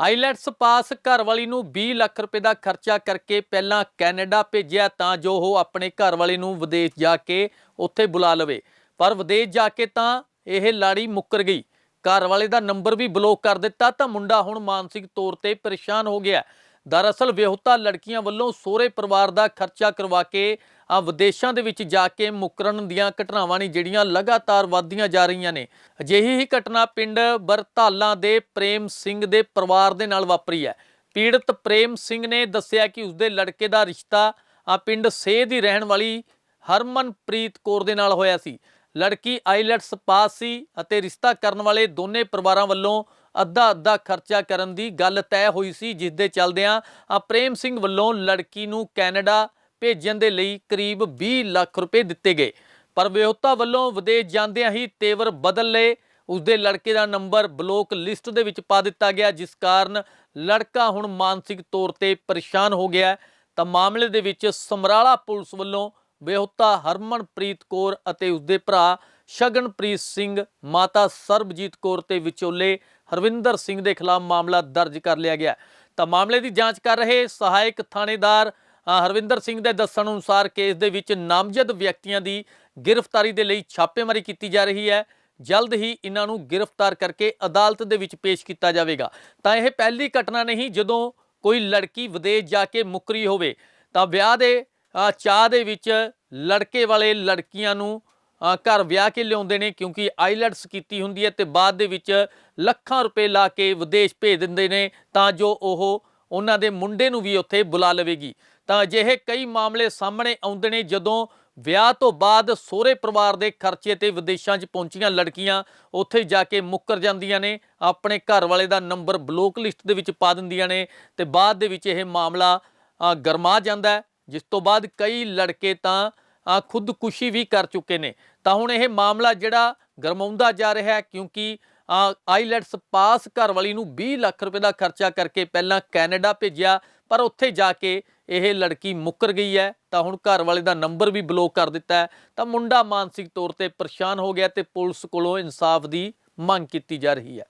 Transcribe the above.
IELTS ਪਾਸ ਘਰਵਾਲੀ ਨੂੰ 20 ਲੱਖ ਰੁਪਏ ਦਾ ਖਰਚਾ ਕਰਕੇ ਪਹਿਲਾਂ ਕੈਨੇਡਾ ਭੇਜਿਆ ਤਾਂ ਜੋ ਉਹ ਆਪਣੇ ਘਰਵਾਲੀ ਨੂੰ ਵਿਦੇਸ਼ ਜਾ ਕੇ ਉੱਥੇ ਬੁਲਾ ਲਵੇ। ਪਰ ਵਿਦੇਸ਼ ਜਾ ਕੇ ਤਾਂ ਇਹ ਲਾੜੀ ਮੁੱਕਰ ਗਈ। ਘਰਵਾਲੇ ਦਾ ਨੰਬਰ ਵੀ ਬਲੌਕ ਕਰ ਦਿੱਤਾ ਤਾਂ ਮੁੰਡਾ ਹੁਣ ਮਾਨਸਿਕ ਤੌਰ ਤੇ ਪਰੇਸ਼ਾਨ ਹੋ ਗਿਆ। ਦਰਅਸਲ ਵਿਆਹੁਤਾ ਲੜਕੀਆਂ ਵੱਲੋਂ ਸਹੁਰੇ ਪਰਿਵਾਰ ਦਾ ਖਰਚਾ ਕਰਵਾ ਕੇ ਵਿਦੇਸ਼ਾਂ ਦੇ ਵਿੱਚ ਜਾ ਕੇ ਮੁਕਰਨ ਦੀਆਂ ਘਟਨਾਵਾਂ ਨੇ ਜਿਹੜੀਆਂ ਲਗਾਤਾਰ ਵੱਧਦੀਆਂ ਜਾ ਰਹੀਆਂ ਨੇ। ਅਜਿਹੀ ਹੀ ਘਟਨਾ ਪਿੰਡ ਬਰਤਾਲਾ ਦੇ ਪ੍ਰੇਮ ਸਿੰਘ ਦੇ ਪਰਿਵਾਰ ਦੇ ਨਾਲ ਵਾਪਰੀ ਹੈ। ਪੀੜਤ ਪ੍ਰੇਮ ਸਿੰਘ ਨੇ ਦੱਸਿਆ ਕਿ ਉਸਦੇ ਲੜਕੇ ਦਾ ਰਿਸ਼ਤਾ ਆ ਪਿੰਡ ਸੇ ਦੀ ਰਹਿਣ ਵਾਲੀ ਹਰਮਨਪ੍ਰੀਤ ਕੌਰ ਦੇ ਨਾਲ ਹੋਇਆ ਸੀ। ਲੜਕੀ ਆਈਲੈਟਸ ਪਾਸ ਸੀ ਅਤੇ ਰਿਸ਼ਤਾ ਕਰਨ ਵਾਲੇ ਦੋਨੇ ਪਰਿਵਾਰਾਂ ਵੱਲੋਂ ਅੱਧਾ ਅੱਧਾ ਖਰਚਾ ਕਰਨ ਦੀ ਗੱਲ ਤੈਅ ਹੋਈ ਸੀ, ਜਿਸ ਦੇ ਚੱਲਦਿਆਂ ਆ ਪ੍ਰੇਮ ਸਿੰਘ ਵੱਲੋਂ ਲੜਕੀ ਨੂੰ ਕੈਨੇਡਾ ਭੇਜਣ ਦੇ ਲਈ ਕਰੀਬ 20 ਲੱਖ ਰੁਪਏ ਦਿੱਤੇ ਗਏ। ਪਰ ਵਿਹੋਤਾ ਵੱਲੋਂ ਵਿਦੇਸ਼ ਜਾਂਦਿਆਂ ਹੀ ਤੇਵਰ ਬਦਲ ਲਏ। ਉਸਦੇ ਲੜਕੇ ਦਾ ਨੰਬਰ ਬਲੌਕ ਲਿਸਟ ਦੇ ਵਿੱਚ ਪਾ ਦਿੱਤਾ ਗਿਆ, ਜਿਸ ਕਾਰਨ ਲੜਕਾ ਹੁਣ ਮਾਨਸਿਕ ਤੌਰ ਤੇ ਪਰੇਸ਼ਾਨ ਹੋ ਗਿਆ ਤਾਂ ਮਾਮਲੇ ਦੇ ਵਿੱਚ ਸਮਰਾਲਾ ਪੁਲਿਸ ਵੱਲੋਂ ਵਿਆਹੁਤਾ ਹਰਮਨਪ੍ਰੀਤ ਕੌਰ ਅਤੇ ਉਸਦੇ ਭਰਾ ਸ਼ਗਨਪ੍ਰੀਤ ਸਿੰਘ, ਮਾਤਾ ਸਰਬਜੀਤ ਕੌਰ ਤੇ ਵਿਚੋਲੇ ਹਰਵਿੰਦਰ ਸਿੰਘ ਦੇ ਖਿਲਾਫ ਮਾਮਲਾ ਦਰਜ ਕਰ ਲਿਆ ਗਿਆ। ਤਾਂ ਮਾਮਲੇ ਦੀ ਜਾਂਚ ਕਰ ਰਹੇ ਸਹਾਇਕ ਥਾਣੇਦਾਰ ਹਰਵਿੰਦਰ ਸਿੰਘ ਦੇ ਦੱਸਣ ਅਨੁਸਾਰ ਕੇਸ ਦੇ ਵਿੱਚ ਨਾਮਜ਼ਦ ਵਿਅਕਤੀਆਂ ਦੀ ਗ੍ਰਿਫਤਾਰੀ ਦੇ ਲਈ ਛਾਪੇਮਾਰੀ ਕੀਤੀ ਜਾ ਰਹੀ ਹੈ। ਜਲਦ ਹੀ ਇਹਨਾਂ ਨੂੰ ਗ੍ਰਿਫਤਾਰ ਕਰਕੇ ਅਦਾਲਤ ਦੇ ਵਿੱਚ ਪੇਸ਼ ਕੀਤਾ ਜਾਵੇਗਾ। ਤਾਂ ਇਹ ਪਹਿਲੀ ਘਟਨਾ ਨਹੀਂ, ਜਦੋਂ ਕੋਈ ਲੜਕੀ ਵਿਦੇਸ਼ ਜਾ ਕੇ ਮੁਕਰੀ ਹੋਵੇ, ਤਾਂ ਵਿਆਹ ਦੇ ਚਾਹ ਦੇ ਵਿੱਚ ਲੜਕੇ ਵਾਲੇ ਲੜਕੀਆਂ ਨੂੰ ਘਰ ਵਿਆਹ ਕੇ ਲਿਆਉਂਦੇ ਨੇ, ਕਿਉਂਕਿ ਆਈਲੈਟਸ ਕੀਤੀ ਹੁੰਦੀ ਹੈ ਤੇ ਬਾਅਦ ਦੇ ਵਿੱਚ ਲੱਖਾਂ ਰੁਪਏ ਲਾ ਕੇ ਵਿਦੇਸ਼ ਭੇਜ ਦਿੰਦੇ ਨੇ, ਤਾਂ ਜੋ ਉਹ ਉਹਨਾਂ ਦੇ ਮੁੰਡੇ ਨੂੰ ਵੀ ਉੱਥੇ ਬੁਲਾ ਲਵੇਗੀ। ਤਾਂ ਅਜਿਹੇ ਕਈ ਮਾਮਲੇ ਸਾਹਮਣੇ ਆਉਂਦੇ ਨੇ ਜਦੋਂ ਵਿਆਹ ਤੋਂ ਬਾਅਦ ਸਹੁਰੇ ਪਰਿਵਾਰ ਦੇ ਖਰਚੇ ਤੇ ਵਿਦੇਸ਼ਾਂ 'ਚ ਪਹੁੰਚੀਆਂ ਲੜਕੀਆਂ ਉੱਥੇ ਜਾ ਕੇ ਮੁੱਕਰ ਜਾਂਦੀਆਂ ਨੇ, ਆਪਣੇ ਘਰ ਵਾਲੇ ਦਾ ਨੰਬਰ ਬਲੌਕ ਲਿਸਟ ਦੇ ਵਿੱਚ ਪਾ ਦਿੰਦੀਆਂ ਨੇ ਤੇ ਬਾਅਦ ਦੇ ਵਿੱਚ ਇਹ ਮਾਮਲਾ ਗਰਮਾ ਜਾਂਦਾ ਜਿਸ ਤੋਂ ਬਾਅਦ ਕਈ ਲੜਕੇ ਤਾਂ ਖੁਦਕੁਸ਼ੀ ਵੀ ਕਰ ਚੁੱਕੇ ਨੇ। ਤਾਂ ਹੁਣ ਇਹ ਮਾਮਲਾ ਜਿਹੜਾ ਗਰਮਾਉਂਦਾ ਜਾ ਰਿਹਾ ਹੈ ਕਿਉਂਕਿ ਆਈਲੈਟਸ ਪਾਸ ਘਰ ਵਾਲੀ ਨੂੰ 20 ਲੱਖ ਰੁਪਏ ਦਾ ਖਰਚਾ ਕਰਕੇ ਪਹਿਲਾਂ ਕੈਨੇਡਾ ਭੇਜਿਆ, ਪਰ ਉੱਥੇ ਜਾ ਕੇ ਇਹ ਲੜਕੀ ਮੁੱਕਰ ਗਈ ਹੈ, ਤਾਂ ਹੁਣ ਘਰ ਵਾਲੇ ਦਾ ਨੰਬਰ ਵੀ ਬਲੌਕ ਕਰ ਦਿੱਤਾ ਹੈ, ਤਾਂ ਮੁੰਡਾ ਮਾਨਸਿਕ ਤੌਰ ਤੇ ਪਰੇਸ਼ਾਨ ਹੋ ਗਿਆ ਤੇ ਪੁਲਿਸ ਕੋਲੋਂ ਇਨਸਾਫ ਦੀ ਮੰਗ ਕੀਤੀ ਜਾ ਰਹੀ ਹੈ।